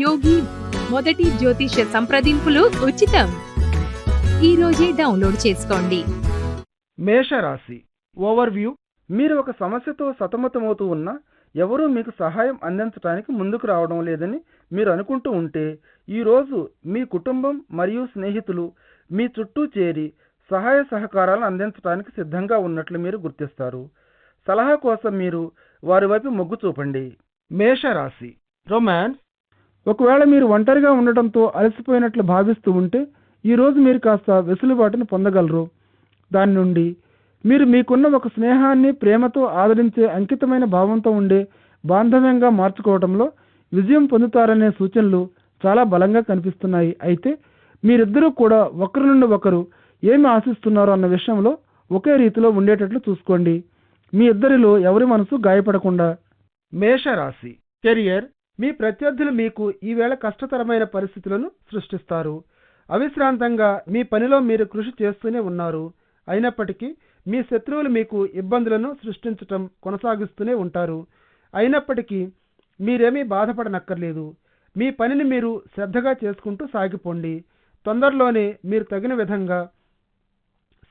యోగి మొదటి జ్యోతిష సంప్రదింపులు ఉచితం. ఈ రోజే డౌన్లోడ్ చేసుకోండి. మేషరాశి ఓవర్వ్యూ. మీరు ఒక సమస్యతో సతమతమవుతూ ఉన్నా ఎవరూ మీకు సహాయం అందించడానికి ముందుకు రావడం లేదని మీరు అనుకుంటూ ఉంటే ఈరోజు మీ కుటుంబం మరియు స్నేహితులు మీ చుట్టూ చేరి సహాయ సహకారాలు అందించడానికి సిద్ధంగా ఉన్నట్లు మీరు గుర్తిస్తారు. సలహా కోసం మీరు వారి వైపు మొగ్గు చూపండి. మేషరాశి రొమాన్స్. ఒకవేళ మీరు ఒంటరిగా ఉండటంతో అలసిపోయినట్లు భావిస్తూ ఉంటే ఈరోజు మీరు కాస్త వెసులుబాటును పొందగలరు. దాని నుండి మీరు మీకున్న ఒక స్నేహాన్ని ప్రేమతో ఆదరించే అంకితమైన భావంతో ఉండే బాంధవ్యంగా మార్చుకోవడంలో విజయం పొందుతారనే సూచనలు చాలా బలంగా కనిపిస్తున్నాయి. అయితే మీరిద్దరూ కూడా ఒకరి నుండి ఒకరు ఏమి ఆశిస్తున్నారో అన్న విషయంలో ఒకే రీతిలో ఉండేటట్లు చూసుకోండి. మీ ఇద్దరిలో ఎవరి మనసు గాయపడకుండా? మేషరాశి. కెరియర్ మీ ప్రత్యర్థులు మీకు ఈవేళ కష్టతరమైన పరిస్థితులను సృష్టిస్తారు. అవిశ్రాంతంగా మీ పనిలో మీరు కృషి చేస్తూనే ఉన్నారు. అయినప్పటికీ మీ శత్రువులు మీకు ఇబ్బందులను సృష్టించటం కొనసాగిస్తూనే ఉంటారు. అయినప్పటికీ మీరేమీ బాధపడనక్కర్లేదు. మీ పనిని మీరు శ్రద్ధగా చేసుకుంటూ సాగిపోండి. తొందరలోనే మీరు తగిన విధంగా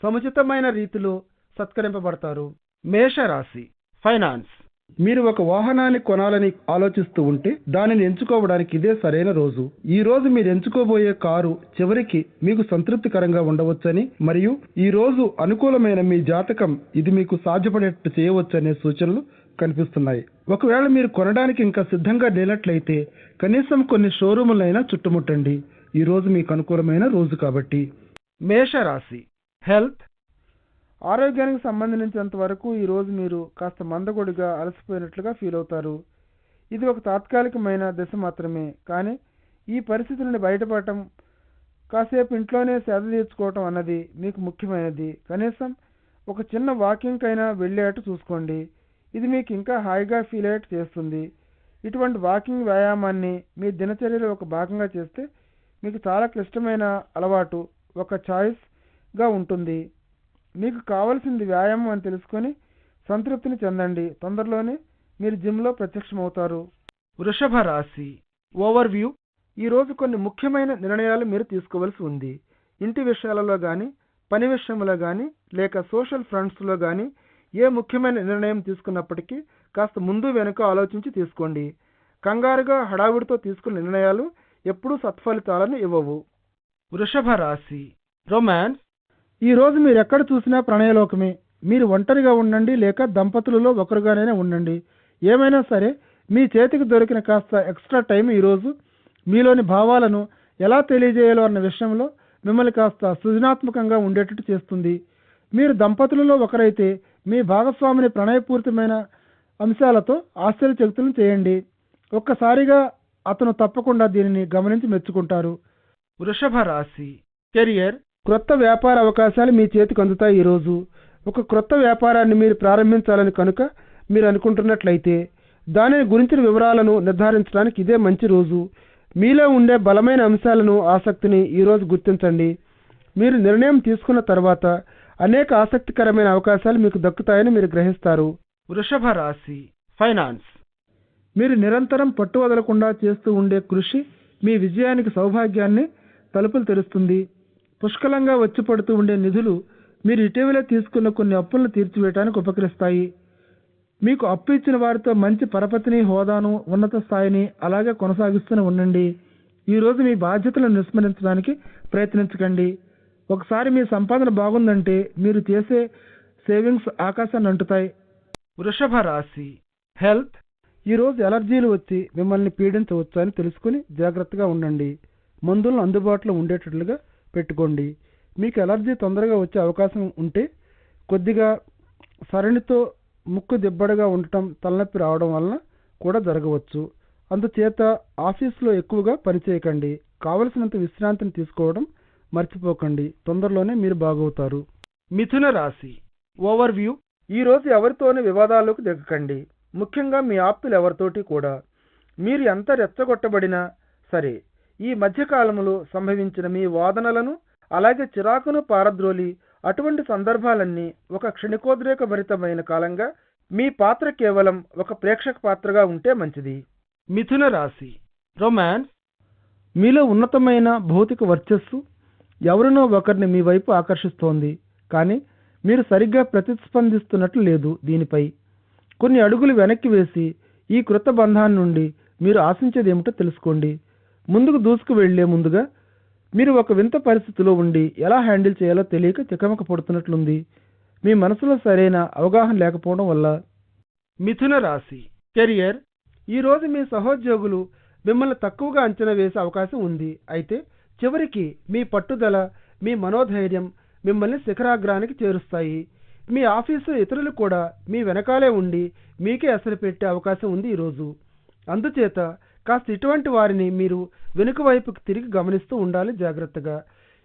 సముచితమైన రీతిలో సత్కరింపబడతారు. మేషరాశి. ఫైనాన్స్. మీరు ఒక వాహనాన్ని కొనాలని ఆలోచిస్తూ ఉంటే దానిని ఎంచుకోవడానికి ఇదే సరైన రోజు. ఈ రోజు మీరు ఎంచుకోబోయే కారు చివరికి మీకు సంతృప్తికరంగా ఉండవచ్చని మరియు ఈ రోజు అనుకూలమైన మీ జాతకం ఇది మీకు సాధ్యపడేట్టు చేయవచ్చనే సూచనలు కనిపిస్తున్నాయి. ఒకవేళ మీరు కొనడానికి ఇంకా సిద్ధంగా లేనట్లయితే కనీసం కొన్ని షోరూములైనా చుట్టుముట్టండి. ఈ రోజు మీకు అనుకూలమైన రోజు కాబట్టి. మేషరాశి. హెల్త్ ఆరోగ్యానికి సంబంధించినంత వరకు ఈరోజు మీరు కాస్త మందగొడిగా అలసిపోయినట్లుగా ఫీల్ అవుతారు. ఇది ఒక తాత్కాలికమైన దశ మాత్రమే. కానీ ఈ పరిస్థితి నుండి బయటపడటం కాసేపు ఇంట్లోనే సేద తీర్చుకోవటం అన్నది మీకు ముఖ్యమైనది. కనీసం ఒక చిన్న వాకింగ్కైనా అయినా వెళ్ళేట్టు చూసుకోండి. ఇది మీకు ఇంకా హాయిగా ఫీల్ అయ్యేట్టు చేస్తుంది. ఇటువంటి వాకింగ్ వ్యాయామాన్ని మీ దినచర్యలో ఒక భాగంగా చేస్తే మీకు చాలా క్లిష్టమైన అలవాటు ఒక చాయిస్గా ఉంటుంది. మీకు కావలసింది వ్యాయామం అని తెలుసుకొని సంతృప్తిని చెందండి. తొందరలోనే మీరు జిమ్లో ప్రత్యక్షమవుతారు. వృషభ రాశి. ఓవర్వ్యూ. ఈరోజు కొన్ని ముఖ్యమైన నిర్ణయాలు మీరు తీసుకోవాల్సి ఉంది. ఇంటి విషయాలలో కానీ పని విషయంలో కానీ లేక సోషల్ ఫ్రంట్స్లో కానీ ఏ ముఖ్యమైన నిర్ణయం తీసుకున్నప్పటికీ కాస్త ముందు వెనుక ఆలోచించి తీసుకోండి. కంగారుగా హడావిడితో తీసుకున్న నిర్ణయాలు ఎప్పుడూ సత్ఫలితాలను ఇవ్వవు. వృషభ రాశి. రొమాన్స్. ఈ రోజు మీరు ఎక్కడ చూసినా ప్రణయలోకమే. మీరు ఒంటరిగా ఉండండి లేక దంపతులలో ఒకరుగానే ఉండండి. ఏమైనా సరే మీ చేతికి దొరికిన కాస్త ఎక్స్ట్రా టైం ఈరోజు మీలోని భావాలను ఎలా తెలియజేయాలో అన్న విషయంలో మిమ్మల్ని కాస్త సృజనాత్మకంగా ఉండేటట్టు చేస్తుంది. మీరు దంపతులలో ఒకరైతే మీ భాగస్వామిని ప్రణయపూరితమైన అంశాలతో ఆశ్చర్యచక్తులను చేయండి. ఒక్కసారిగా అతను తప్పకుండా దీనిని గమనించి మెచ్చుకుంటారు. వృషభ రాశి. కెరియర్ క్రొత్త వ్యాపార అవకాశాలు మీ చేతికి అందుతాయి ఈరోజు. ఒక క్రొత్త వ్యాపారాన్ని మీరు ప్రారంభించాలని కనుక మీరు అనుకుంటున్నట్లయితే దానిని గురించిన వివరాలను నిర్ధారించడానికి ఇదే మంచి రోజు. మీలో ఉండే బలమైన అంశాలను ఆసక్తిని ఈరోజు గుర్తించండి. మీరు నిర్ణయం తీసుకున్న తర్వాత అనేక ఆసక్తికరమైన అవకాశాలు మీకు దక్కుతాయని మీరు గ్రహిస్తారు. వృషభ రాశి ఫైనాన్స్. మీరు నిరంతరం పట్టు వదలకుండా చేస్తూ ఉండే కృషి మీ విజయానికి సౌభాగ్యాన్ని తలుపులు తెరుస్తుంది. పుష్కలంగా వచ్చి పడుతూ ఉండే నిధులు మీరు ఇటీవలే తీసుకున్న కొన్ని అప్పులను తీర్చివేయడానికి ఉపకరిస్తాయి. మీకు అప్పు ఇచ్చిన వారితో మంచి పరపతిని హోదాను ఉన్నత స్థాయిని అలాగే కొనసాగిస్తూనే ఉండండి. ఈరోజు మీ బాధ్యతలను విస్మరించడానికి ప్రయత్నించకండి. ఒకసారి మీ సంపాదన బాగుందంటే మీరు చేసే సేవింగ్స్ ఆకాశాన్ని అంటుతాయి. వృషభ రాశి హెల్త్. ఈరోజు ఎలర్జీలు వచ్చి మిమ్మల్ని పీడించవచ్చు అని తెలుసుకుని జాగ్రత్తగా ఉండండి. మందులను అందుబాటులో ఉండేటట్లుగా పెట్టుకోండి. మీకు ఎలర్జీ తొందరగా వచ్చే అవకాశం ఉంటే కొద్దిగా సరణితో ముక్కు దిబ్బడగా ఉండటం తలనొప్పి రావడం వలన కూడా జరగవచ్చు. అందుచేత ఆఫీస్లో ఎక్కువగా పనిచేయకండి కావలసినంత విశ్రాంతిని తీసుకోవడం మర్చిపోకండి. తొందరలోనే మీరు బాగవుతారు. మిథున రాశి. ఓవర్వ్యూ. ఈ రోజు వివాదాలకు దిగకండి. ముఖ్యంగా మీ ఆప్తులు ఎవరితోటి కూడా. మీరు ఎంత రెచ్చగొట్టబడినా సరే ఈ మధ్యకాలంలో సంభవించిన మీ వాదనలను అలాగే చిరాకును పారద్రోలి అటువంటి సందర్భాలన్నీ ఒక క్షణికోద్రేకభరితమైన కాలంగా మీ పాత్ర కేవలం ఒక ప్రేక్షక పాత్రగా ఉంటే మంచిది. మిథున రాశి రొమాన్స్ మీలో ఉన్నతమైన భౌతిక వర్చస్సు ఎవరినో ఒకరిని మీ వైపు ఆకర్షిస్తోంది కానీ మీరు సరిగ్గా ప్రతిస్పందిస్తున్నట్లు లేదు దీనిపై. కొన్ని అడుగులు వెనక్కి వేసి ఈ కృత బంధాన్ని నుండి మీరు ఆశించేది ఏమిటో తెలుసుకోండి. ముందుకు దూసుకు వెళ్ళే ముందుగా మీరు ఒక వింత పరిస్థితిలో ఉండి ఎలా హ్యాండిల్ చేయాలో తెలియక తికమక పడుతున్నట్లుంది. మీ మనసులో సరైన అవగాహన లేకపోవడం వల్ల. మిథున రాశి. కెరియర్. ఈరోజు మీ సహోద్యోగులు మిమ్మల్ని తక్కువగా అంచనా వేసే అవకాశం ఉంది. అయితే చివరికి మీ పట్టుదల మీ మనోధైర్యం మిమ్మల్ని శిఖరాగ్రానికి చేరుస్తాయి. మీ ఆఫీసు ఇతరులు కూడా మీ వెనకాలే ఉండి మీకే అసలు పెట్టే అవకాశం ఉంది ఈరోజు అందుచేత కాస్త ఇటువంటి వారిని మీరు వెనుక వైపుకు తిరిగి గమనిస్తూ ఉండాలి జాగ్రత్తగా.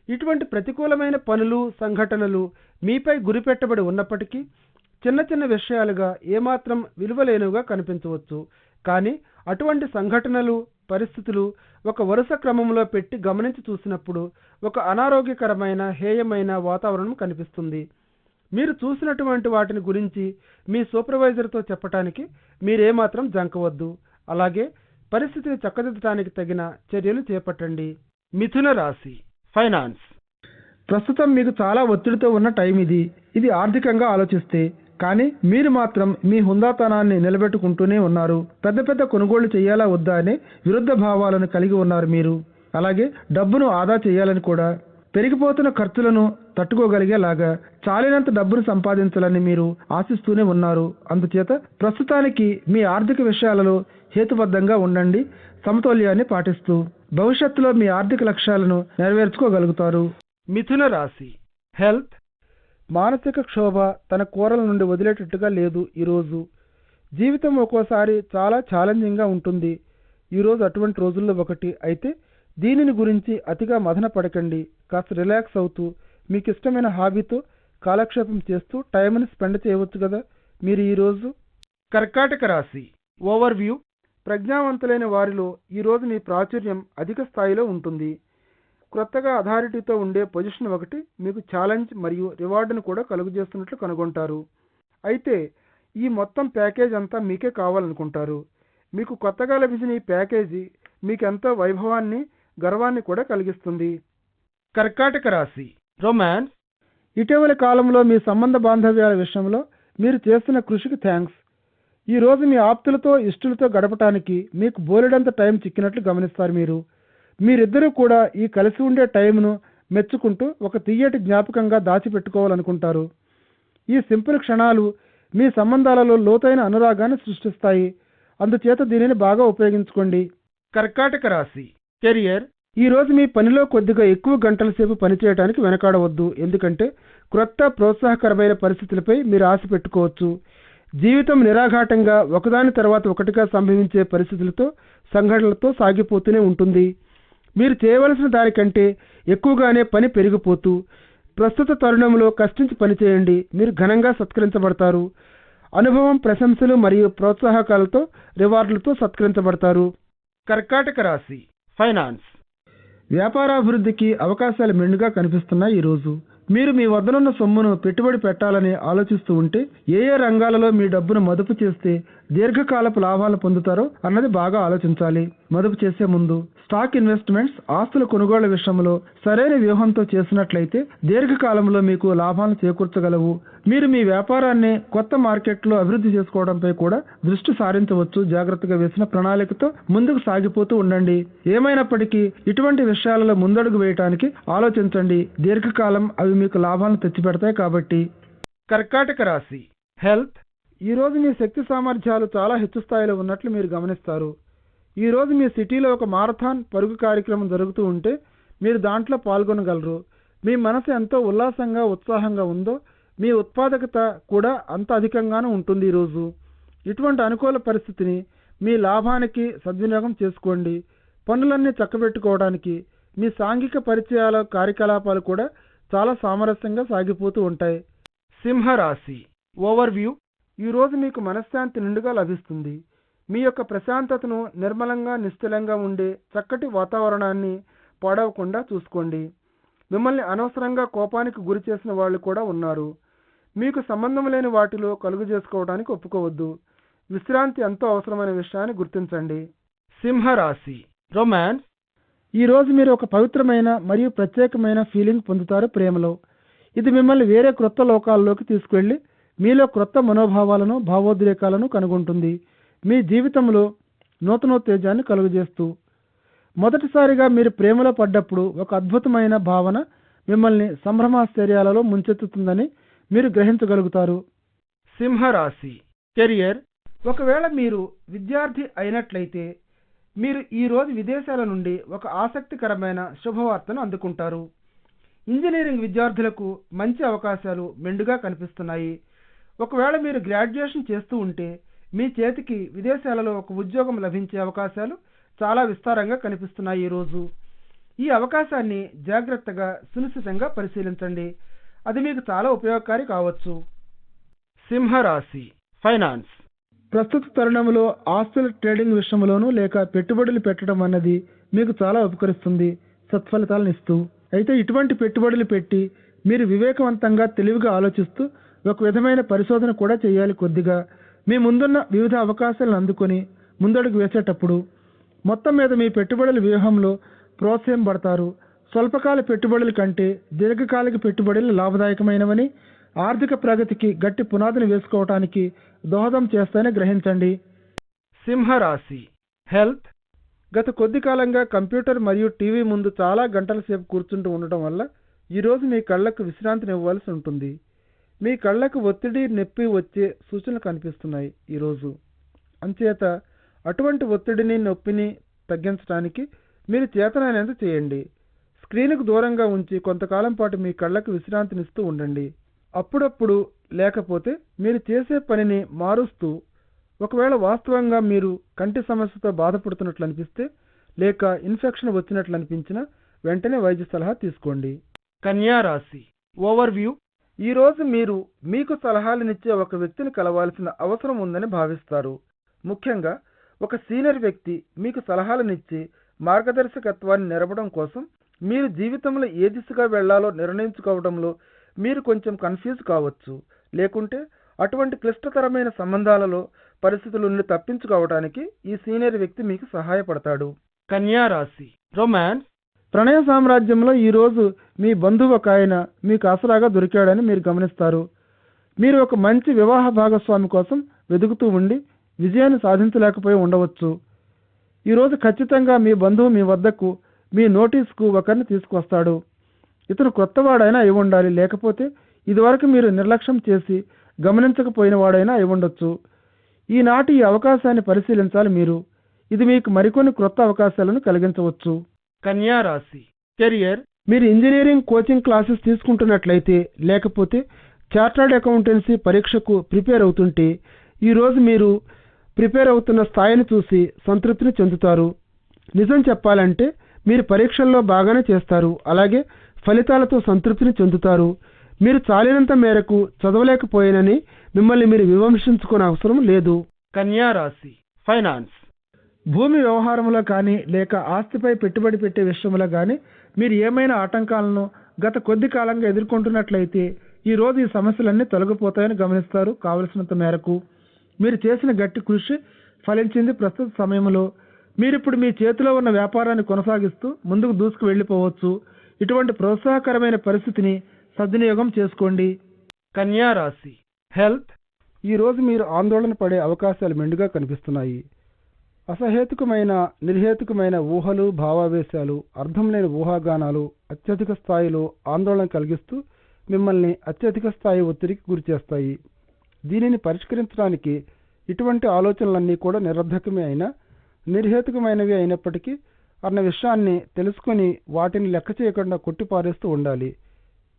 ఇటువంటి ప్రతికూలమైన పనులు సంఘటనలు మీపై గురిపెట్టబడి ఉన్నప్పటికీ చిన్న చిన్న విషయాలుగా ఏమాత్రం విలువలేనుగా కనిపించవచ్చు. కానీ అటువంటి సంఘటనలు పరిస్థితులు ఒక వరుస క్రమంలో పెట్టి గమనించి చూసినప్పుడు ఒక అనారోగ్యకరమైన హేయమైన వాతావరణం కనిపిస్తుంది. మీరు చూసినటువంటి వాటిని గురించి మీ సూపర్వైజర్తో చెప్పటానికి మీరేమాత్రం జంకవద్దు. అలాగే పరిస్థితిని చక్కదిద్దడానికి తగిన చర్యలు చేపట్టండి. మిథున రాశి ఫైనాన్స్. ప్రస్తుతం మీకు చాలా ఒత్తిడితో ఉన్న టైం ఇది. ఇది ఆర్థికంగా ఆలోచిస్తే కానీ మీరు మాత్రం మీ హుందాతనాన్ని నిలబెట్టుకుంటూనే ఉన్నారు. పెద్ద పెద్ద కొనుగోళ్ళు చేయాలా వద్దా అనే విరుద్ధ భావాలను కలిగి ఉన్నారు మీరు. అలాగే డబ్బును ఆదా చేయాలని కూడా. పెరిగిపోతున్న ఖర్చులను తట్టుకోగలిగేలాగా చాలినంత డబ్బును సంపాదించాలని మీరు ఆశిస్తూనే ఉన్నారు. అందుచేత ప్రస్తుతానికి మీ ఆర్థిక విషయాలలో హేతుబద్ధంగా ఉండండి సమతౌల్యాన్ని పాటిస్తూ భవిష్యత్తులో మీ ఆర్థిక లక్ష్యాలను నెరవేర్చుకోగలుగుతారు. మిథున రాశి. హెల్త్. మానసిక క్షోభ తన కూరల నుండి వదిలేటట్టుగా లేదు ఈరోజు. జీవితం ఒక్కోసారి చాలా ఛాలెంజింగ్గా ఉంటుంది. ఈరోజు అటువంటి రోజుల్లో ఒకటి. అయితే దీనిని గురించి అతిగా మదన పడకండి. కాస్త రిలాక్స్ అవుతూ మీకు ఇష్టమైన హాబీతో కాలక్షేపం చేస్తూ టైంని స్పెండ్ చేయవచ్చు కదా మీరు ఈరోజు. కర్కాటక రాశి. Over view. ప్రజ్ఞావంతులైన వారిలో ఈరోజు మీ ప్రాచుర్యం అధిక స్థాయిలో ఉంటుంది. క్రొత్తగా అథారిటీతో ఉండే పొజిషన్ ఒకటి మీకు ఛాలెంజ్ మరియు రివార్డును కూడా కలుగజేస్తున్నట్లు కనుగొంటారు. అయితే ఈ మొత్తం ప్యాకేజ్ అంతా మీకే కావాలనుకుంటారు. మీకు కొత్తగా లభించిన ఈ ప్యాకేజీ మీకెంతో వైభవాన్ని గర్వాన్ని కూడా కలిగిస్తుంది. కర్కాటక రాశి రొమాన్స్. ఇటీవలి కాలంలో మీ సంబంధ బాంధవ్యాల విషయంలో మీరు చేస్తున్న కృషికి థ్యాంక్స్ ఈ రోజు మీ ఆప్తులతో ఇష్టలతో గడపటానికి మీకు బోలెడంత టైం చిక్కినట్లు గమనిస్తారు మీరు. మీరిద్దరూ కూడా ఈ కలిసి ఉండే టైంను మెచ్చుకుంటూ ఒక తీయటి జ్ఞాపకంగా దాచిపెట్టుకోవాలనుకుంటారు. ఈ సింపుల్ క్షణాలు మీ సంబంధాలలో లోతైన అనురాగాన్ని సృష్టిస్తాయి. అందుచేత దీనిని బాగా ఉపయోగించుకోండి. కర్కాటక రాశి కెరియర్. ఈ రోజు మీ పనిలో కొద్దిగా ఎక్కువ గంటల సేపు పనిచేయడానికి వెనకాడవద్దు. ఎందుకంటే క్రొత్త ప్రోత్సాహకరమైన పరిస్థితులపై మీరు ఆశ పెట్టుకోవచ్చు. జీవితం నిరాఘాటంగా ఒకదాని తర్వాత ఒకటిగా సంభవించే పరిస్థితులతో సంఘటనలతో సాగిపోతూనే ఉంటుంది. మీరు చేయవలసిన దానికంటే ఎక్కువగానే పని పెరిగిపోతూ ప్రస్తుత తరుణంలో కష్టించి పనిచేయండి. మీరు ఘనంగా సత్కరించబడతారు. అనుభవం ప్రశంసలు మరియు ప్రోత్సాహకాలతో రివార్డులతో సత్కరించబడతారు. కర్కాటక రాశి ఫైనాన్స్. వ్యాపారాభివృద్ధికి అవకాశాలు మెండుగా కనిపిస్తున్నాయి ఈరోజు. మీరు మీ వద్దనున్న సొమ్మును పెట్టుబడి పెట్టాలని ఆలోచిస్తూ ఉంటే ఏ ఏ రంగాలలో మీ డబ్బును మదుపు చేస్తే దీర్ఘకాలపు లాభాలు పొందుతారో అన్నది బాగా ఆలోచించాలి. మదుపు చేసే ముందు స్టాక్ ఇన్వెస్ట్మెంట్స్ ఆస్తుల కొనుగోళ్ళ విషయంలో సరైన వ్యూహంతో చేసినట్లయితే దీర్ఘకాలంలో మీకు లాభాలను చేకూర్చగలవు. మీరు మీ వ్యాపారాన్ని కొత్త మార్కెట్లో అభివృద్ధి చేసుకోవడంపై కూడా దృష్టి సారించవచ్చు. జాగ్రత్తగా వేసిన ప్రణాళికతో ముందుకు సాగిపోతూ ఉండండి. ఏమైనప్పటికీ ఇటువంటి విషయాలలో ముందడుగు వేయటానికి ఆలోచించండి. దీర్ఘకాలం అవి మీకు లాభాలను తెచ్చిపెడతాయి కాబట్టి. కర్కాటక రాశి. హెల్త్ ఈరోజు మీ శక్తి సామర్థ్యాలు చాలా హెచ్చు స్థాయిలో ఉన్నట్లు మీరు గమనిస్తారు. ఈరోజు మీ సిటీలో ఒక మారథాన్ పరుగు కార్యక్రమం జరుగుతూ ఉంటే మీరు దాంట్లో పాల్గొనగలరు. మీ మనసు ఎంతో ఉల్లాసంగా ఉత్సాహంగా ఉందో మీ ఉత్పాదకత కూడా అంత అధికంగానే ఉంటుంది ఈరోజు ఇటువంటి అనుకూల పరిస్థితిని మీ లాభానికి సద్వినియోగం చేసుకోండి. పనులన్నీ చక్కబెట్టుకోవడానికి మీ సాంఘిక పరిచయాల కార్యకలాపాలు కూడా చాలా సామరస్యంగా సాగిపోతూ ఉంటాయి. సింహరాశి. ఓవర్ వ్యూ ఈరోజు మీకు మనశ్శాంతి నిండుగా లభిస్తుంది. మీ యొక్క ప్రశాంతతను నిర్మలంగా నిశ్చలంగా ఉండే చక్కటి వాతావరణాన్ని పాడవకుండా చూసుకోండి. మిమ్మల్ని అనవసరంగా కోపానికి గురి చేసిన వాళ్ళు కూడా ఉన్నారు. మీకు సంబంధం లేని వాటిలో కలుగు చేసుకోవడానికి ఒప్పుకోవద్దు. విశ్రాంతి ఎంతో అవసరమైన విషయాన్ని గుర్తించండి. సింహరాశి. రొమాన్స్. ఈ రోజు మీరు ఒక పవిత్రమైన మరియు ప్రత్యేకమైన ఫీలింగ్ పొందుతారు ప్రేమలో. ఇది మిమ్మల్ని వేరే క్రొత్త లోకాల్లోకి తీసుకువెళ్ళి మీలో క్రొత్త మనోభావాలను భావోద్రేకాలను కనుగొంటుంది. మీ జీవితంలో నూతనోత్తేజాన్ని కలుగజేస్తూ మొదటిసారిగా మీరు ప్రేమలో పడ్డప్పుడు ఒక అద్భుతమైన భావన మిమ్మల్ని సంభ్రమాశ్చర్యాలలో ముంచెత్తుతుందని మీరు గ్రహించగలుగుతారు. సింహరాశి కెరియర్. ఒకవేళ మీరు విద్యార్థి అయినట్లయితే మీరు ఈ రోజు విదేశాల నుండి ఒక ఆసక్తికరమైన శుభవార్తను అందుకుంటారు. ఇంజనీరింగ్ విద్యార్థులకు మంచి అవకాశాలు మెండుగా కనిపిస్తున్నాయి. ఒకవేళ మీరు గ్రాడ్యుయేషన్ చేస్తూ ఉంటే మీ చేతికి విదేశాలలో ఒక ఉద్యోగం లభించే అవకాశాలు చాలా విస్తారంగా కనిపిస్తున్నాయి ఈరోజు ఈ అవకాశాన్ని జాగ్రత్తగా సునిశ్చితంగా పరిశీలించండి. అది మీకు చాలా ఉపయోగకారి కావచ్చు. సింహరాశి ఫైనాన్స్. ప్రస్తుత తరుణంలో ఆస్తుల ట్రేడింగ్ విషయంలోనూ లేక పెట్టుబడులు పెట్టడం అన్నది మీకు చాలా ఉపకరిస్తుంది సత్ఫలితాలను ఇస్తూ. అయితే ఇటువంటి పెట్టుబడులు పెట్టి మీరు వివేకవంతంగా తెలివిగా ఆలోచిస్తూ ఒక విధమైన పరిశోధన కూడా చేయాలి కొద్దిగా. మీ ముందున్న వివిధ అవకాశాలను అందుకొని ముందడుగు వేసేటప్పుడు మొత్తం మీద మీ పెట్టుబడుల వ్యూహంలో ప్రోత్సహింపడతారు స్వల్పకాల పెట్టుబడుల కంటే దీర్ఘకాలిక పెట్టుబడులు లాభదాయకమైనవని ఆర్థిక ప్రగతికి గట్టి పునాదిని వేసుకోవటానికి దోహదం చేస్తాయని గ్రహించండి. సింహరాశి హెల్త్. గత కొద్ది కాలంగా కంప్యూటర్ మరియు టీవీ ముందు చాలా గంటల సేపు కూర్చుంటూ ఉండటం వల్ల ఈరోజు మీ కళ్ళకు విశ్రాంతిని ఇవ్వాల్సి ఉంటుంది. మీ కళ్ళకు ఒత్తిడి నొప్పి వచ్చే సూచనలు కనిపిస్తున్నాయి ఈరోజు అంచేత అటువంటి ఒత్తిడిని నొప్పిని తగ్గించడానికి మీరు చేతనైనంత చేయండి. స్క్రీన్కు దూరంగా ఉంచి కొంతకాలం పాటు మీ కళ్ళకు విశ్రాంతినిస్తూ ఉండండి. అప్పుడప్పుడు లేకపోతే మీరు చేసే పనిని మారుస్తూ ఒకవేళ వాస్తవంగా మీరు కంటి సమస్యతో బాధపడుతున్నట్లు అనిపిస్తే లేక ఇన్ఫెక్షన్ వచ్చినట్లు అనిపించినా వెంటనే వైద్య సలహా తీసుకోండి. కన్యా రాశి. ఓవర్వ్యూ ఈరోజు మీరు మీకు సలహాలనిచ్చే ఒక వ్యక్తిని కలవాల్సిన అవసరం ఉందని భావిస్తారు. ముఖ్యంగా ఒక సీనియర్ వ్యక్తి మీకు సలహాలనిచ్చి మార్గదర్శకత్వాన్ని నెరపడం కోసం మీరు జీవితంలో ఏ దిశగా వెళ్ళాలో నిర్ణయించుకోవడంలో మీరు కొంచెం కన్ఫ్యూజ్ కావచ్చు. లేకుంటే అటువంటి క్లిష్టతరమైన సంబంధాలలో పరిస్థితుల నుండి తప్పించుకోవడానికి ఈ సీనియర్ వ్యక్తి మీకు సహాయపడతాడు. కన్యా రాశి రొమాన్స్. ప్రణయ సామ్రాజ్యంలో ఈరోజు మీ బంధువు ఒక ఆయన మీకు ఆసరాగా దొరికాడని మీరు గమనిస్తారు. మీరు ఒక మంచి వివాహ భాగస్వామి కోసం వెతుకుతూ ఉండి విజయాన్ని సాధించలేకపోయి ఉండవచ్చు. ఈరోజు ఖచ్చితంగా మీ బంధువు మీ వద్దకు మీ నోటీస్కు ఒకరిని తీసుకొస్తాడు. ఇతను కొత్తవాడైనా అయి ఉండాలి. లేకపోతే ఇదివరకు మీరు నిర్లక్ష్యం చేసి గమనించకపోయిన వాడైనా అయి ఉండొచ్చు. ఈనాటి ఈ అవకాశాన్ని పరిశీలించాలి మీరు. ఇది మీకు మరికొన్ని క్రొత్త అవకాశాలను కలిగించవచ్చు. కన్యా రాశి కెరియర్ మీరు ఇంజనీరింగ్ కోచింగ్ క్లాసెస్ తీసుకుంటున్నట్లయితే లేకపోతే చార్టర్డ్ అకౌంటెన్సీ పరీక్షకు ప్రిపేర్ అవుతుంటే ఈరోజు మీరు ప్రిపేర్ అవుతున్న స్థాయిని చూసి సంతృప్తిని చెందుతారు. నిజం చెప్పాలంటే మీరు పరీక్షల్లో బాగానే చేస్తారు. అలాగే ఫలితాలతో సంతృప్తిని చెందుతారు. మీరు చాలినంత మేరకు చదవలేకపోయానని మిమ్మల్ని మీరు విమర్శించుకునే అవసరం లేదు. కన్యా రాశి ఫైనాన్స్. భూమి వ్యవహారంలో కానీ లేక ఆస్తిపై పెట్టుబడి పెట్టే విషయంలో కానీ మీరు ఏమైనా ఆటంకాలను గత కొద్ది కాలంగా ఎదుర్కొంటున్నట్లయితే ఈరోజు ఈ సమస్యలన్నీ తొలగిపోతాయని గమనిస్తారు. కావలసినంత మేరకు మీరు చేసిన గట్టి కృషి ఫలించింది ప్రస్తుత సమయంలో. మీరిప్పుడు మీ చేతిలో ఉన్న వ్యాపారాన్ని కొనసాగిస్తూ ముందుకు దూసుకు వెళ్ళిపోవచ్చు. ఇటువంటి ప్రోత్సాహకరమైన పరిస్థితిని సద్వినియోగం చేసుకోండి. కన్యా రాశి. హెల్త్. ఈ రోజు మీరు ఆందోళన పడే అవకాశాలు మెండుగా కనిపిస్తున్నాయి. అసహేతుకమైన నిర్హేతుకమైన ఊహలు భావావేశాలు అర్థం లేని ఊహాగానాలు అత్యధిక స్థాయిలో ఆందోళన కలిగిస్తూ మిమ్మల్ని అత్యధిక స్థాయి ఒత్తిడికి గురిచేస్తాయి దీనిని పరిష్కరించడానికి ఇటువంటి ఆలోచనలన్నీ కూడా నిరర్ధకమే అయినా నిర్హేతుకమైనవి అయినప్పటికీ అన్న విషయాన్ని తెలుసుకొని వాటిని లెక్క చేయకుండా కొట్టిపారేస్తూ ఉండాలి.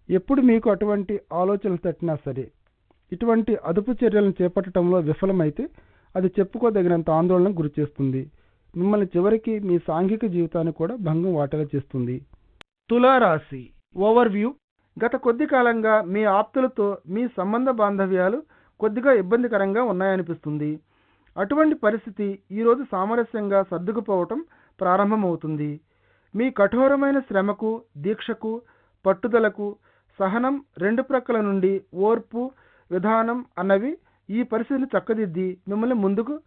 ఎప్పుడు మీకు అటువంటి ఆలోచనలు తట్టినా సరే ఇటువంటి అదుపు చర్యలను చేపట్టడంలో విఫలమైతే అది చెప్పుకోదగినంత ఆందోళనకు గురిచేస్తుంది మిమ్మల్ని చివరికి మీ సాంఘిక జీవితాన్ని కూడా భంగం వాటేలా చేస్తుంది. తులారాశి. ఓవర్వ్యూ గత కొద్ది కాలంగా మీ ఆప్తులతో మీ సంబంధ బాంధవ్యాలు కొద్దిగా ఇబ్బందికరంగా ఉన్నాయనిపిస్తుంది. అటువంటి పరిస్థితి ఈరోజు సామరస్యంగా సర్దుకుపోవటం ప్రారంభమవుతుంది. మీ కఠోరమైన శ్రమకు దీక్షకు పట్టుదలకు సహనం రెండు ప్రక్కల నుండి ఓర్పు విధానం అన్నవి ఈ పరిస్థితులు చక్కదిద్ది మిమ్మల్ని ముందుకు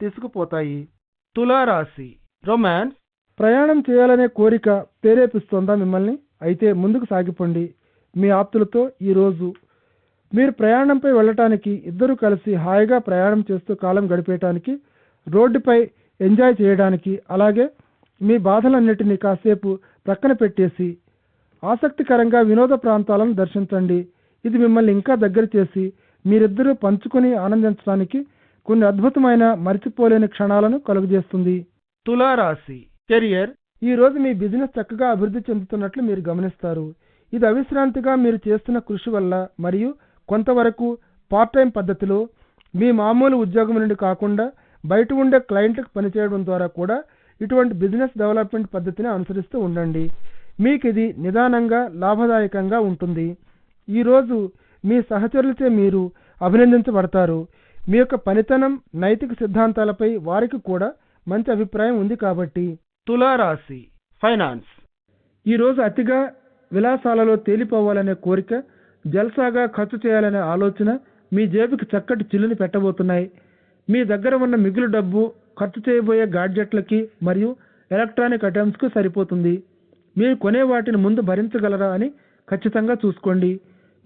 తీసుకుపోతాయి. తులారాశి. రొమాన్స్. ప్రయాణం చేయాలనే కోరిక ప్రేరేపిస్తోందా మిమ్మల్ని? అయితే ముందుకు సాగిపోండి. మీ ఆప్తులతో ఈరోజు మీరు ప్రయాణంపై వెళ్ళటానికి ఇద్దరు కలిసి హాయిగా ప్రయాణం చేస్తూ కాలం గడిపేయటానికి రోడ్డుపై ఎంజాయ్ చేయడానికి అలాగే మీ బాధలన్నిటినీ కాసేపు ప్రక్కన పెట్టేసి ఆసక్తికరంగా వినోద ప్రాంతాలను దర్శించండి. ఇది మిమ్మల్ని ఇంకా దగ్గర చేసి మీరిద్దరూ పంచుకొని ఆనందించడానికి కొన్ని అద్భుతమైన మరిచిపోలేని క్షణాలను కలుగజేస్తుంది. తులారాశి కెరియర్. ఈ రోజు మీ బిజినెస్ చక్కగా అభివృద్ధి చెందుతున్నట్లు మీరు గమనిస్తారు. ఇది అవిశ్రాంతిగా మీరు చేస్తున్న కృషి వల్ల మరియు కొంతవరకు పార్ట్ టైం పద్ధతిలో మీ మామూలు ఉద్యోగం నుండి కాకుండా బయట ఉండే క్లయింట్లకు పనిచేయడం ద్వారా కూడా ఇటువంటి బిజినెస్ డెవలప్మెంట్ పద్ధతిని అనుసరిస్తూ ఉండండి. మీకు ఇది నిదానంగా లాభదాయకంగా ఉంటుంది. ఈరోజు మీ సహచరులచే మీరు అభినందించబడతారు. మీ యొక్క పనితనం నైతిక సిద్ధాంతాలపై వారికి కూడా మంచి అభిప్రాయం ఉంది కాబట్టి. తులారాశి ఫైనాన్స్. ఈరోజు అతిగా విలాసాలలో తేలిపోవాలనే కోరిక జల్సాగా ఖర్చు చేయాలనే ఆలోచన మీ జేబుకి చక్కటి చిల్లుని పెట్టబోతున్నాయి. మీ దగ్గర ఉన్న మిగులు డబ్బు ఖర్చు చేయబోయే గాడ్జెట్లకి మరియు ఎలక్ట్రానిక్ ఐటమ్స్కు సరిపోతుంది. మీరు కొనే వాటిని ముందు భరించగలరా అని ఖచ్చితంగా చూసుకోండి.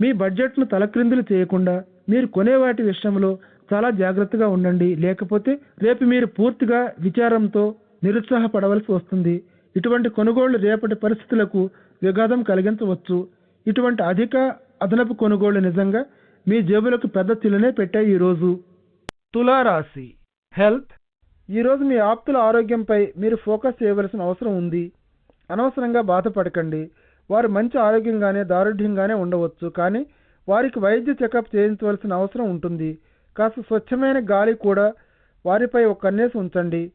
మీ బడ్జెట్ను తలక్రిందులు చేయకుండా మీరు కొనే వాటి విషయంలో చాలా జాగ్రత్తగా ఉండండి. లేకపోతే రేపు మీరు పూర్తిగా విచారంతో నిరుత్సాహపడవలసి వస్తుంది. ఇటువంటి కొనుగోళ్ళు రేపటి పరిస్థితులకు విఘాతం కలిగించవచ్చు. ఇటువంటి అధిక అదనపు కొనుగోళ్ళు నిజంగా మీ జేబులకు పెద్ద చిల్లునే పెట్టాయి ఈరోజు. తులారాశి హెల్త్. ఈరోజు మీ ఆప్తుల ఆరోగ్యంపై మీరు ఫోకస్ చేయవలసిన అవసరం ఉంది. అనవసరంగా బాధపడకండి. వారు మంచి ఆరోగ్యంగానే దారుఢ్యంగానే ఉండవచ్చు. కానీ వారికి వైద్య చెకప్ చేయించవలసిన అవసరం ఉంటుంది. కాస్త స్వచ్ఛమైన గాలి కూడా వారిపై ఒక కన్నేసి ఉంచండి.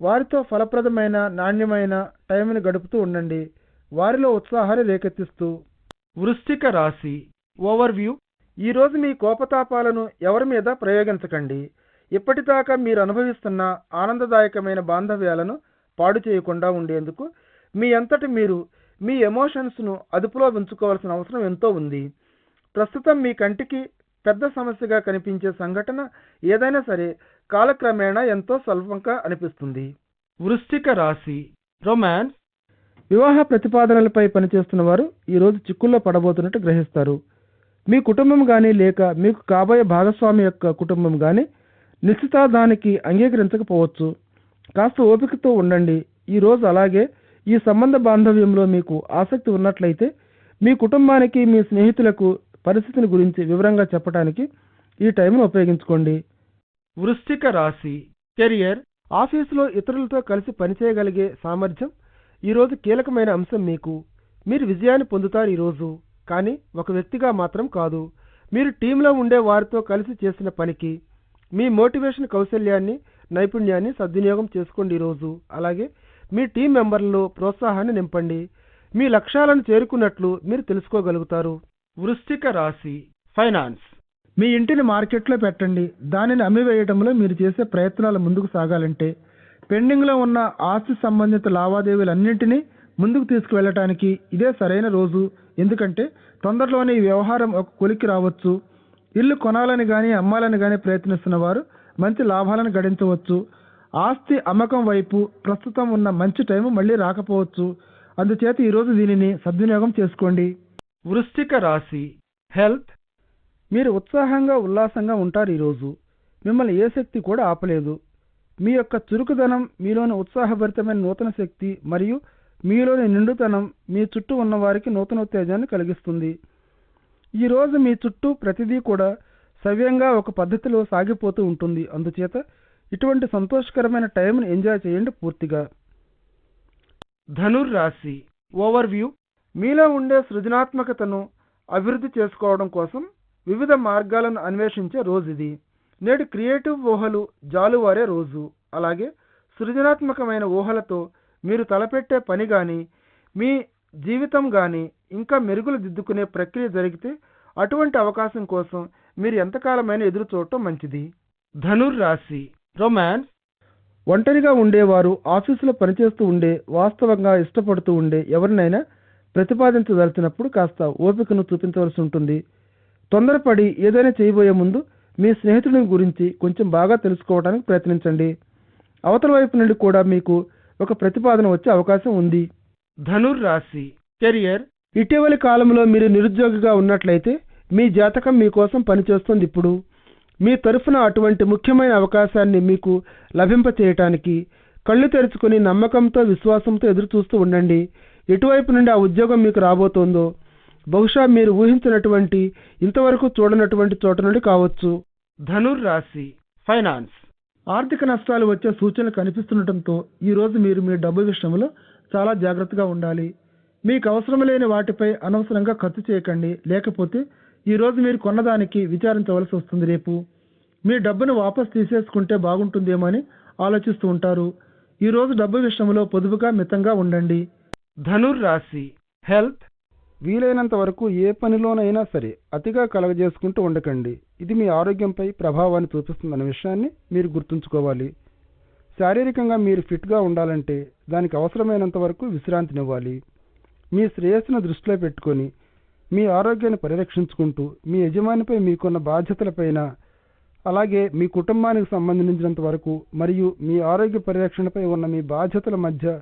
వారితో ఫలప్రదమైన నాణ్యమైన టైంని గడుపుతూ ఉండండి. వారిలో ఉత్సాహాన్ని రేకెత్తిస్తూ. వృశ్చిక రాశి ఓవర్వ్యూ. ఈరోజు మీ కోపతాపాలను ఎవరి మీద ప్రయోగించకండి. ఇప్పటిదాకా మీరు అనుభవిస్తున్న ఆనందదాయకమైన బాంధవ్యాలను పాడు చేయకుండా ఉండేందుకు మీ అంతటి మీరు మీ ఎమోషన్స్ను అదుపులో ఉంచుకోవాల్సిన అవసరం ఎంతో ఉంది. ప్రస్తుతం మీ కంటికి పెద్ద సమస్యగా కనిపించే సంఘటన ఏదైనా సరే కాలక్రమేణా ఎంతో స్వల్పంగా అనిపిస్తుంది. వృశ్చిక రాశి రొమాన్స్ వివాహ ప్రతిపాదనలపై పనిచేస్తున్న వారు ఈరోజు చిక్కుల్లో పడబోతున్నట్టు గ్రహిస్తారు. మీ కుటుంబం కానీ లేక మీకు కాబోయే భాగస్వామి యొక్క కుటుంబం కానీ నిశ్చితార్థానికి అంగీకరించకపోవచ్చు. కాస్త ఓపికతో ఉండండి. ఈ రోజు అలాగే ఈ సంబంధ బాంధవ్యంలో మీకు ఆసక్తి ఉన్నట్లయితే మీ కుటుంబానికి మీ స్నేహితులకు పరిస్థితిని గురించి వివరంగా చెప్పడానికి ఈ టైంను ఉపయోగించుకోండి. వృశ్చిక రాశి కెరియర్ ఆఫీసులో ఇతరులతో కలిసి పనిచేయగలిగే సామర్థ్యం ఈరోజు కీలకమైన అంశం మీకు. మీరు విజయాన్ని పొందుతారు ఈరోజు కానీ ఒక వ్యక్తిగా మాత్రం కాదు. మీరు టీంలో ఉండే వారితో కలిసి చేసిన పనికి మీ మోటివేషన్ కౌశల్యాన్ని నైపుణ్యాన్ని సద్వినియోగం చేసుకోండి ఈరోజు. అలాగే మీ టీం మెంబర్లలో ప్రోత్సాహాన్ని నింపండి. మీ లక్ష్యాలను చేరుకున్నట్లు మీరు తెలుసుకోగలుగుతారు. వృశ్చిక రాశి ఫైనాన్స్. మీ ఇంటిని మార్కెట్లో పెట్టండి. దానిని అమ్మివేయడంలో మీరు చేసే ప్రయత్నాలు ముందుకు సాగాలంటే పెండింగ్లో ఉన్న ఆస్తి సంబంధిత లావాదేవీలన్నింటినీ ముందుకు తీసుకువెళ్ళటానికి ఇదే సరైన రోజు. ఎందుకంటే తొందరలోనే ఈ వ్యవహారం ఒక కొలికి రావచ్చు. ఇల్లు కొనాలని కానీ అమ్మాలని కానీ ప్రయత్నిస్తున్న వారు మంచి లాభాలను గడించవచ్చు. ఆస్తి అమ్మకం వైపు ప్రస్తుతం ఉన్న మంచి టైం మళ్ళీ రాకపోవచ్చు. అందుచేత ఈరోజు దీనిని సద్వినియోగం చేసుకోండి. వృశ్చిక రాశి హెల్త్. మీరు ఉత్సాహంగా ఉల్లాసంగా ఉంటారు ఈరోజు. మిమ్మల్ని ఏ శక్తి కూడా ఆపలేదు. మీ యొక్క చురుకుదనం మీలోని ఉత్సాహభరితమైన నూతన శక్తి మరియు మీలోని నిండుతనం మీ చుట్టూ ఉన్నవారికి నూతన ఉత్తేజాన్ని కలిగిస్తుంది. ఈరోజు మీ చుట్టూ ప్రతిదీ కూడా సవ్యంగా ఒక పద్ధతిలో సాగిపోతూ ఉంటుంది. అందుచేత ఇటువంటి సంతోషకరమైన టైంని ఎంజాయ్ చేయండి పూర్తిగా. ధనుర్ రాశి ఓవర్వ్యూ. మీలో ఉండే సృజనాత్మకతను అభివృద్ధి చేసుకోవడం కోసం వివిధ మార్గాలను అన్వేషించే రోజు ఇది నేడు క్రియేటివ్ ఊహలు జాలువారే రోజు. అలాగే సృజనాత్మకమైన ఊహలతో మీరు తలపెట్టే పని కానీ మీ జీవితం కానీ ఇంకా మెరుగులు దిద్దుకునే ప్రక్రియ జరిగితే అటువంటి అవకాశం కోసం మీరు ఎంతకాలమైనా ఎదురు చూడటం మంచిది. ధనుర్ రాశి రొమాన్స్ ఒంటరిగా ఉండేవారు ఆఫీసులో పనిచేస్తూ ఉండే వాస్తవంగా ఇష్టపడుతూ ఉండే ఎవరినైనా ప్రతిపాదించదలిచినప్పుడు కాస్త ఓపికను చూపించవలసి ఉంటుంది. తొందరపడి ఏదైనా చేయబోయే ముందు మీ స్నేహితుడి గురించి కొంచెం బాగా తెలుసుకోవడానికి ప్రయత్నించండి. అవతల వైపు నుండి కూడా మీకు ఒక ప్రతిపాదన వచ్చే అవకాశం ఉంది. ధనుర్ రాశి. కెరియర్. ఇటీవలి కాలంలో మీరు నిరుద్యోగిగా ఉన్నట్లయితే మీ జాతకం మీకోసం పనిచేస్తుంది ఇప్పుడు. మీ తరఫున అటువంటి ముఖ్యమైన అవకాశాన్ని మీకు లభింపచేయటానికి కళ్ళు తెరుచుకుని నమ్మకంతో విశ్వాసంతో ఎదురు చూస్తూ ఉండండి. ఎటువైపు నుండి ఆ ఉద్యోగం మీకు రాబోతోందో బహుశా మీరు ఊహించినటువంటి ఇంతవరకు చూడనటువంటి చోట నుండి కావచ్చు. ధనుర్ రాశి ఫైనాన్స్. ఆర్థిక నష్టాలు వచ్చే సూచనలు కనిపిస్తుండటంతో ఈ రోజు మీరు మీ డబ్బు విషయంలో చాలా జాగ్రత్తగా ఉండాలి. మీకు అవసరం లేని వాటిపై అనవసరంగా ఖర్చు చేయకండి. లేకపోతే ఈరోజు మీరు కొన్నదానికి విచారించవలసి వస్తుంది రేపు. మీ డబ్బును వాపస్ తీసేసుకుంటే బాగుంటుందేమో అని ఆలోచిస్తూ ఉంటారు. ఈరోజు డబ్బు విషయంలో పొదుపుగా మితంగా ఉండండి. ధనుర్ రాశి హెల్త్ వీలైనంత వరకు ఏ పనిలోనైనా సరే అతిగా కలగజేసుకుంటూ ఉండకండి. ఇది మీ ఆరోగ్యంపై ప్రభావాన్ని చూపిస్తుందన్న విషయాన్ని మీరు గుర్తుంచుకోవాలి. శారీరకంగా మీరు ఫిట్గా ఉండాలంటే దానికి అవసరమైనంత వరకు విశ్రాంతినివ్వాలి. మీ శ్రేయస్సును దృష్టిలో పెట్టుకొని మీ ఆరోగ్యాన్ని పరిరక్షించుకుంటూ మీ యజమానిపై మీకున్న బాధ్యతలపైన అలాగే మీ కుటుంబానికి సంబంధించినంత వరకు మరియు మీ ఆరోగ్య పరిరక్షణపై ఉన్న మీ బాధ్యతల మధ్య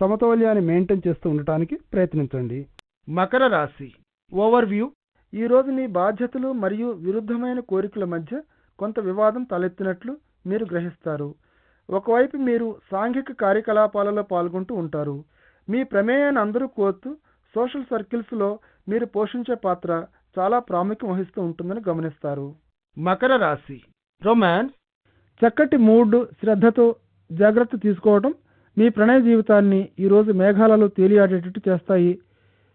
సమతౌల్యాన్ని మెయింటైన్ చేస్తూ ఉండటానికి ప్రయత్నించండి. మకర రాశి ఓవర్వ్యూ. ఈరోజు మీ బాధ్యతలు మరియు విరుద్ధమైన కోరికల మధ్య కొంత వివాదం తలెత్తినట్లు మీరు గ్రహిస్తారు. ఒకవైపు మీరు సాంఘిక కార్యకలాపాలలో పాల్గొంటూ ఉంటారు. మీ ప్రమేయాన్ని అందరూ కోరుతూ సోషల్ సర్కిల్స్లో మీరు పోషించే పాత్ర చాలా ప్రాముఖ్యం వహిస్తూ ఉంటుందని గమనిస్తారు. మకర రాశి. రొమాన్స్. చక్కటి మూడ్ శ్రద్ధతో జాగ్రత్త తీసుకోవడం మీ ప్రణయ జీవితాన్ని ఈరోజు మేఘాలలో తేలియాడేటట్టు చేస్తాయి.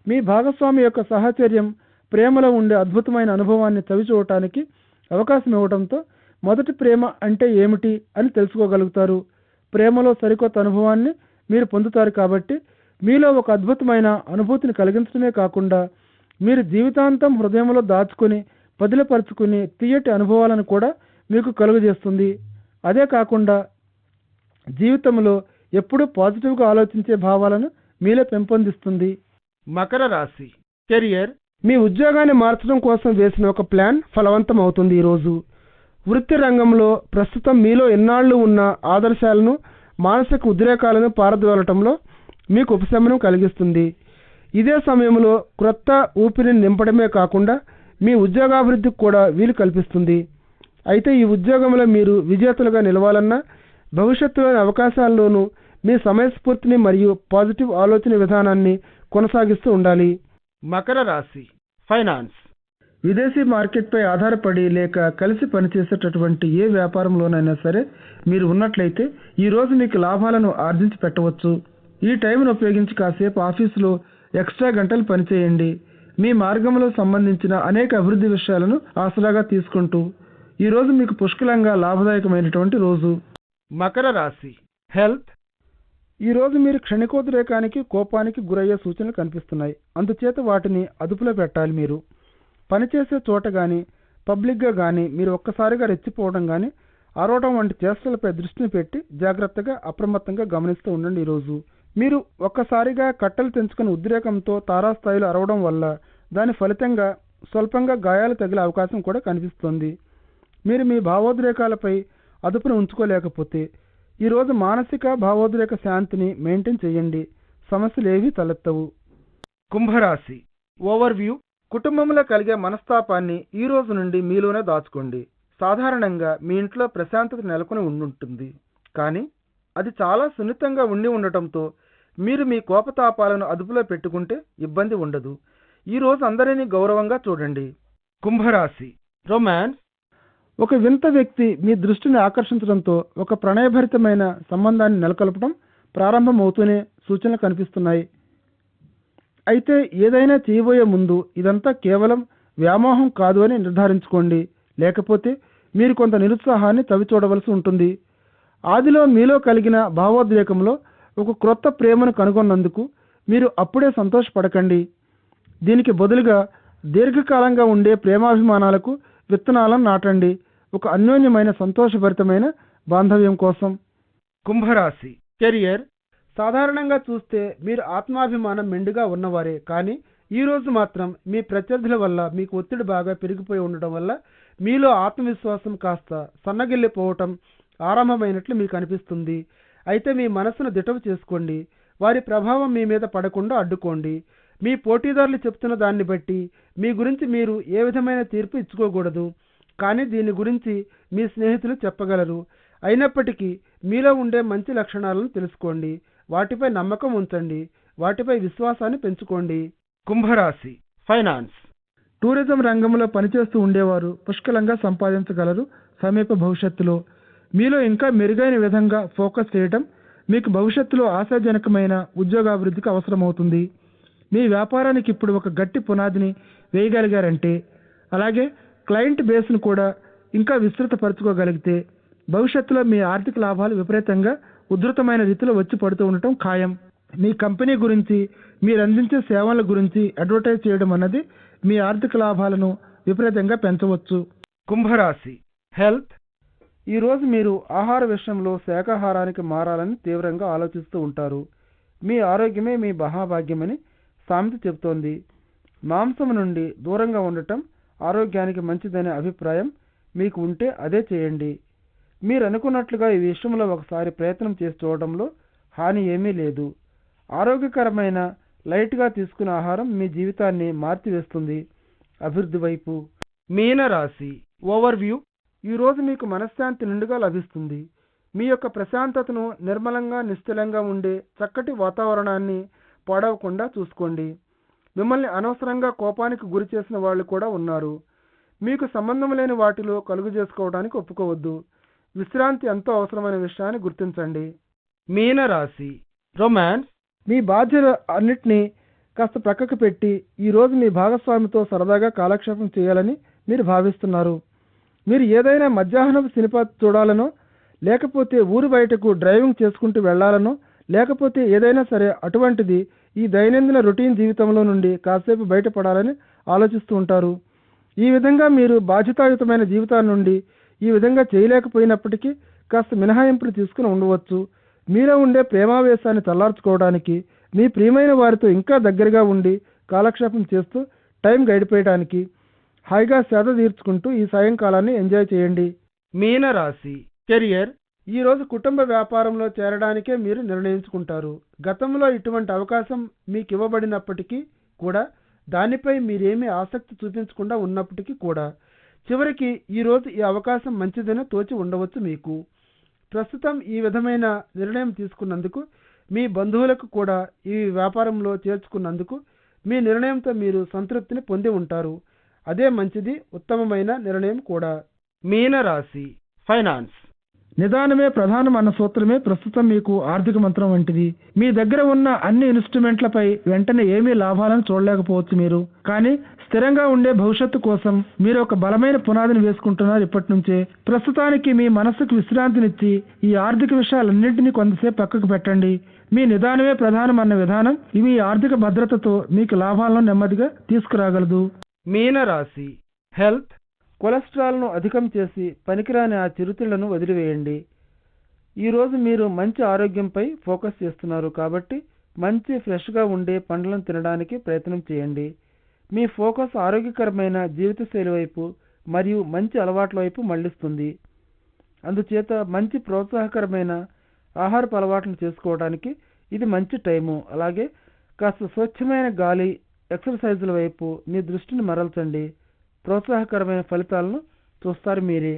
మీ భాగస్వామి యొక్క సహచర్యం ప్రేమలో ఉండే అద్భుతమైన అనుభవాన్ని చవిచూడటానికి అవకాశం ఇవ్వడంతో మొదటి ప్రేమ అంటే ఏమిటి అని తెలుసుకోగలుగుతారు. ప్రేమలో సరికొత్త అనుభవాన్ని మీరు పొందుతారు కాబట్టి మీలో ఒక అద్భుతమైన అనుభూతిని కలిగించడమే కాకుండా మీరు జీవితాంతం హృదయంలో దాచుకొని పదిలపరుచుకుని తీయటి అనుభవాలను కూడా మీకు కలుగజేస్తుంది. అదే కాకుండా జీవితంలో ఎప్పుడూ పాజిటివ్గా ఆలోచించే భావాలను మీలో పెంపొందిస్తుంది. మకర రాశి. కెరియర్. మీ ఉద్యోగాన్ని మార్చడం కోసం వేసిన ఒక ప్లాన్ ఫలవంతం అవుతుంది ఈరోజు. వృత్తి రంగంలో ప్రస్తుతం మీలో ఎన్నాళ్ళు ఉన్న ఆదర్శాలను మానసిక ఉద్రేకాలను పారద్రోలటంలో మీకు ఉపశమనం కలిగిస్తుంది. ఇదే సమయంలో క్రొత్త ఊపిరిని నింపడమే కాకుండా మీ ఉద్యోగాభివృద్ధికి కూడా వీలు కల్పిస్తుంది. అయితే ఈ ఉద్యోగంలో మీరు విజేతలుగా నిలవాలన్నా భవిష్యత్తులోని అవకాశాల్లోనూ మీ సమయస్ఫూర్తిని మరియు పాజిటివ్ ఆలోచన విధానాన్ని కొనసాగిస్తూ ఉండాలి. మకర రాశి ఫైనాన్స్. విదేశీ మార్కెట్పై ఆధారపడి లేక కలిసి పనిచేసేటటువంటి ఏ వ్యాపారంలోనైనా సరే మీరు ఉన్నట్లయితే ఈ రోజు మీకు లాభాలను ఆర్జించి పెట్టవచ్చు. ఈ టైంను ఉపయోగించి కాసేపు ఆఫీసులో ఎక్స్ట్రా గంటలు పనిచేయండి. మీ మార్గంలో సంబంధించిన అనేక అభివృద్ధి విషయాలను ఆసరాగా తీసుకుంటూ ఈరోజు మీకు పుష్కలంగా లాభదాయకమైనటువంటి రోజు. మకర రాశి. హెల్త్. ఈ రోజు మీరు క్షణికోద్రేకానికి కోపానికి గురయ్యే సూచనలు కనిపిస్తున్నాయి. అందుచేత వాటిని అదుపులో పెట్టాలి మీరు. పనిచేసే చోట కానీ పబ్లిక్గా కానీ మీరు ఒక్కసారిగా రెచ్చిపోవడం కానీ అరవడం వంటి చేష్టలపై దృష్టిని పెట్టి జాగ్రత్తగా అప్రమత్తంగా గమనిస్తూ ఉండండి ఈరోజు మీరు ఒక్కసారిగా కట్టలు తెంచుకుని ఉద్రేకంతో తారాస్థాయిలో అరవడం వల్ల దాని ఫలితంగా స్వల్పంగా గాయాలు తగిలే అవకాశం కూడా కనిపిస్తుంది. మీరు మీ భావోద్రేకాలపై అదుపును ఉంచుకోలేకపోతే ఈరోజు మానసిక భావోద్రేక శాంతిని మెయింటైన్ చేయండి. సమస్యలు ఏవీ తలెత్తవు. కుంభరాశి. ఓవర్వ్యూ. కుటుంబంలో కలిగే మనస్తాపాన్ని ఈ రోజు నుండి మీలోనే దాచుకోండి. సాధారణంగా మీ ఇంట్లో ప్రశాంతత నెలకొని ఉండుంటుంది. కానీ అది చాలా సున్నితంగా ఉండి ఉండటంతో మీరు మీ కోపతాపాలను అదుపులో పెట్టుకుంటే ఇబ్బంది ఉండదు. ఈ రోజు అందరినీ గౌరవంగా చూడండి. కుంభరాశి. రొమాన్స్ ఒక వింత వ్యక్తి మీ దృష్టిని ఆకర్షించడంతో ఒక ప్రణయభరితమైన సంబంధాన్ని నెలకొల్పడం ప్రారంభమవుతూనే సూచనలు కనిపిస్తున్నాయి. అయితే ఏదైనా చేయబోయే ముందు ఇదంతా కేవలం వ్యామోహం కాదు అని నిర్ధారించుకోండి. లేకపోతే మీరు కొంత నిరుత్సాహాన్ని చవిచూడవలసి ఉంటుంది. ఆదిలో మీలో కలిగిన భావోద్రేకంలో ఒక క్రొత్త ప్రేమను కనుగొన్నందుకు మీరు అప్పుడే సంతోషపడకండి. దీనికి బదులుగా దీర్ఘకాలంగా ఉండే ప్రేమాభిమానాలకు విత్తనాలను నాటండి. ఒక అన్యోన్యమైన సంతోషభరితమైన బాంధవ్యం కోసం. కుంభరాశి. కెరియర్. సాధారణంగా చూస్తే మీరు ఆత్మాభిమానం మెండుగా ఉన్నవారే. కానీ ఈరోజు మాత్రం మీ ప్రత్యర్థుల వల్ల మీకు ఒత్తిడి బాగా పెరిగిపోయి ఉండటం వల్ల మీలో ఆత్మవిశ్వాసం కాస్త సన్నగిల్లిపోవటం ఆరంభమైనట్లు మీకు అనిపిస్తుంది. అయితే మీ మనసును దిటవు చేసుకోండి. వారి ప్రభావం మీ మీద పడకుండా అడ్డుకోండి. మీ పోటీదారులు చెప్తున్న దాన్ని బట్టి మీ గురించి మీరు ఏ విధమైన తీర్పు ఇచ్చుకోకూడదు. కానీ దీని గురించి మీ స్నేహితులు చెప్పగలరు. అయినప్పటికీ మీలో ఉండే మంచి లక్షణాలను తెలుసుకోండి. వాటిపై నమ్మకం ఉంచండి. వాటిపై విశ్వాసాన్ని పెంచుకోండి. కుంభరాశి ఫైనాన్స్. టూరిజం రంగంలో పనిచేస్తూ ఉండేవారు పుష్కలంగా సంపాదించగలరు. సమీప భవిష్యత్తులో మీలో ఇంకా మెరుగైన విధంగా ఫోకస్ చేయటం మీకు భవిష్యత్తులో ఆశాజనకమైన ఉద్యోగాభివృద్ధికి అవసరమవుతుంది. మీ వ్యాపారానికి ఇప్పుడు ఒక గట్టి పునాదిని వేయగలిగారంటే అలాగే క్లయింట్ బేస్ను కూడా ఇంకా విస్తృతపరచుకోగలిగితే భవిష్యత్తులో మీ ఆర్థిక లాభాలు విపరీతంగా ఉధృతమైన రీతిలో వచ్చి పడుతూ ఉండటం ఖాయం. మీ కంపెనీ గురించి మీరు అందించే సేవల గురించి అడ్వర్టైజ్ చేయడం అన్నది మీ ఆర్థిక లాభాలను విపరీతంగా పెంచవచ్చు. కుంభరాశి. హెల్త్ ఈరోజు మీరు ఆహార విషయంలో శాకాహారానికి మారాలని తీవ్రంగా ఆలోచిస్తూ ఉంటారు. మీ ఆరోగ్యమే మీ మహాభాగ్యమని సామెత చెబుతోంది. మాంసం నుండి దూరంగా ఉండటం ఆరోగ్యానికి మంచిదనే అభిప్రాయం మీకు ఉంటే అదే చేయండి. మీరు అనుకున్నట్లుగా ఈ విషయంలో ఒకసారి ప్రయత్నం చేసి చూడడంలో హాని ఏమీ లేదు. ఆరోగ్యకరమైన లైట్గా తీసుకున్న ఆహారం మీ జీవితాన్ని మార్చివేస్తుంది. అభివృద్ధి వైపు. మీనరాశి. ఓవర్వ్యూ ఈరోజు మీకు మనశ్శాంతి నిండుగా లభిస్తుంది. మీ యొక్క ప్రశాంతతను నిర్మలంగా నిశ్చలంగా ఉండే చక్కటి వాతావరణాన్ని పాడవకుండా చూసుకోండి. మిమ్మల్ని అనవసరంగా కోపానికి గురి చేసిన వాళ్ళు కూడా ఉన్నారు. మీకు సంబంధం లేని వాటిలో కలుగు చేసుకోవడానికి ఒప్పుకోవద్దు. విశ్రాంతి ఎంతో అవసరమైన విషయాన్ని గుర్తించండి. మీనరాశి. రొమాన్స్. మీ బాధ్యత అన్నిటినీ కాస్త ప్రక్కకు పెట్టి ఈరోజు మీ భాగస్వామితో సరదాగా కాలక్షేపం చేయాలని మీరు భావిస్తున్నారు. మీరు ఏదైనా మధ్యాహ్నం సినిమా చూడాలనో లేకపోతే ఊరు బయటకు డ్రైవింగ్ చేసుకుంటూ వెళ్ళాలనో లేకపోతే ఏదైనా సరే అటువంటిది ఈ దైనందిన రొటీన్ జీవితంలో నుండి కాసేపు బయటపడాలని ఆలోచిస్తూ ఉంటారు. ఈ విధంగా మీరు బాధ్యతాయుతమైన జీవితాల నుండి ఈ విధంగా చేయలేకపోయినప్పటికీ కాస్త మినహాయింపులు తీసుకుని ఉండవచ్చు. మీలో ఉండే ప్రేమావేశాన్ని చల్లార్చుకోవడానికి మీ ప్రియమైన వారితో ఇంకా దగ్గరగా ఉండి కాలక్షేపం చేస్తూ టైం గడిపేయడానికి హాయిగా సేద తీర్చుకుంటూ ఈ సాయంకాలాన్ని ఎంజాయ్ చేయండి. మీనరాశి కెరియర్. ఈరోజు కుటుంబ వ్యాపారంలో చేరడానికే మీరు నిర్ణయించుకుంటారు. గతంలో ఇటువంటి అవకాశం మీకు ఇవ్వబడినప్పటికీ కూడా దానిపై మీరేమీ ఆసక్తి చూపించకుండా ఉన్నప్పటికీ కూడా చివరికి ఈరోజు ఈ అవకాశం మంచిదని తోచి ఉండవచ్చు మీకు. ప్రస్తుతం ఈ విధమైన నిర్ణయం తీసుకున్నందుకు మీ బంధువులకు కూడా ఈ వ్యాపారంలో చేర్చుకున్నందుకు మీ నిర్ణయంతో మీరు సంతృప్తిని పొంది ఉంటారు. అదే మంచిది ఉత్తమమైన నిర్ణయం కూడా. మీనరాశి ఫైనాన్స్. నిదానమే ప్రధానం అన్న సూత్రమే ప్రస్తుతం మీకు ఆర్థిక మంత్రం వంటిది. మీ దగ్గర ఉన్న అన్ని ఇన్స్ట్రుమెంట్లపై వెంటనే ఏమీ లాభాలను చూడలేకపోవచ్చు మీరు. కానీ స్థిరంగా ఉండే భవిష్యత్తు కోసం మీరు ఒక బలమైన పునాదిని వేసుకుంటున్నారు ఇప్పటి నుంచే. ప్రస్తుతానికి మీ మనస్సుకు విశ్రాంతినిచ్చి ఈ ఆర్థిక విషయాలన్నింటినీ కొంతసేపు పక్కకు పెట్టండి. మీ నిదానమే ప్రధానం అన్న విధానం మీ ఆర్థిక భద్రతతో మీకు లాభాలను నెమ్మదిగా తీసుకురాగలదు. మీనరాశి. హెల్త్. కొలెస్ట్రాల్ను అధికం చేసి పనికిరాని ఆ చిరుతిళ్ళను వదిలివేయండి. ఈరోజు మీరు మంచి ఆరోగ్యంపై ఫోకస్ చేస్తున్నారు కాబట్టి మంచి ఫ్రెష్గా ఉండే పండ్లను తినడానికి ప్రయత్నం చేయండి. మీ ఫోకస్ ఆరోగ్యకరమైన జీవితశైలి వైపు మరియు మంచి అలవాట్ల వైపు మళ్ళిస్తుంది అందుచేత మంచి ప్రోత్సాహకరమైన ఆహారపు అలవాట్లు చేసుకోవడానికి ఇది మంచి టైము. అలాగే కాస్త స్వచ్ఛమైన గాలి ఎక్సర్సైజుల వైపు మీ దృష్టిని మరల్చండి. ప్రోత్సాహకరమైన ఫలితాలను చూస్తారు మీరే.